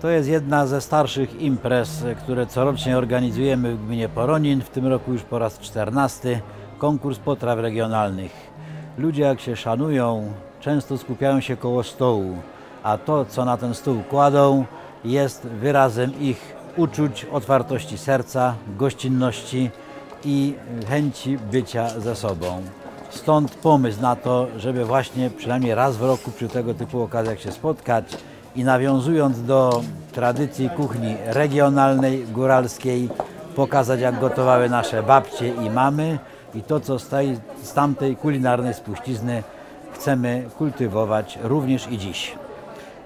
To jest jedna ze starszych imprez, które corocznie organizujemy w gminie Poronin. W tym roku już po raz 14 konkurs potraw regionalnych. Ludzie jak się szanują, często skupiają się koło stołu, a to co na ten stół kładą jest wyrazem ich uczuć, otwartości serca, gościnności i chęci bycia ze sobą. Stąd pomysł na to, żeby właśnie przynajmniej raz w roku przy tego typu okazjach się spotkać i nawiązując do tradycji kuchni regionalnej, góralskiej, pokazać jak gotowały nasze babcie i mamy i to co z, z tamtej kulinarnej spuścizny chcemy kultywować również i dziś.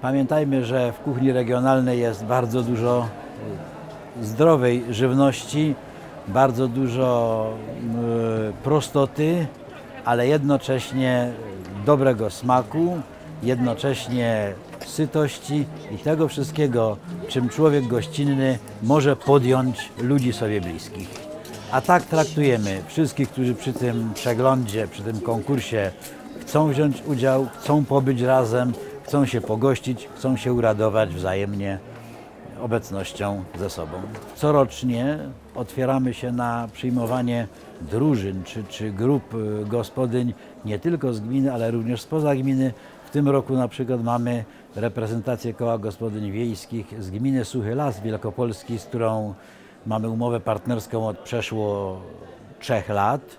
Pamiętajmy, że w kuchni regionalnej jest bardzo dużo zdrowej żywności, bardzo dużo y, prostoty, ale jednocześnie dobrego smaku, jednocześnie sytości i tego wszystkiego, czym człowiek gościnny może podjąć ludzi sobie bliskich. A tak traktujemy wszystkich, którzy przy tym przeglądzie, przy tym konkursie chcą wziąć udział, chcą pobyć razem, chcą się pogościć, chcą się uradować wzajemnie obecnością ze sobą. Corocznie otwieramy się na przyjmowanie drużyn czy, czy grup y, gospodyń nie tylko z gminy, ale również spoza gminy. W tym roku na przykład mamy reprezentację koła gospodyń wiejskich z gminy Suchy Las Wielkopolski, z którą mamy umowę partnerską od przeszło trzech lat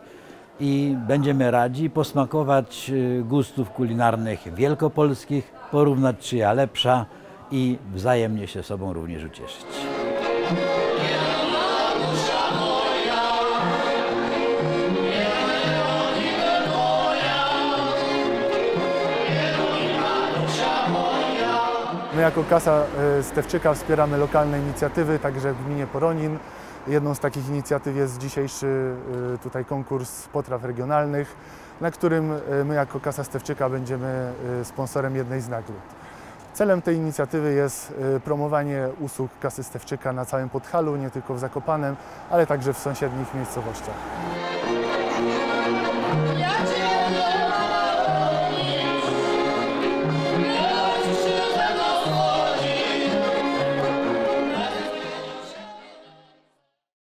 i będziemy radzi posmakować y, gustów kulinarnych wielkopolskich, porównać czyja lepsza i wzajemnie się sobą również ucieszyć. My jako Kasa e, Stewczyka wspieramy lokalne inicjatywy, także w gminie Poronin. Jedną z takich inicjatyw jest dzisiejszy e, tutaj konkurs potraw regionalnych, na którym e, my jako Kasa Stewczyka będziemy sponsorem jednej z nagród. Celem tej inicjatywy jest y, promowanie usług kasy Stewczyka na całym Podhalu, nie tylko w Zakopanem, ale także w sąsiednich miejscowościach.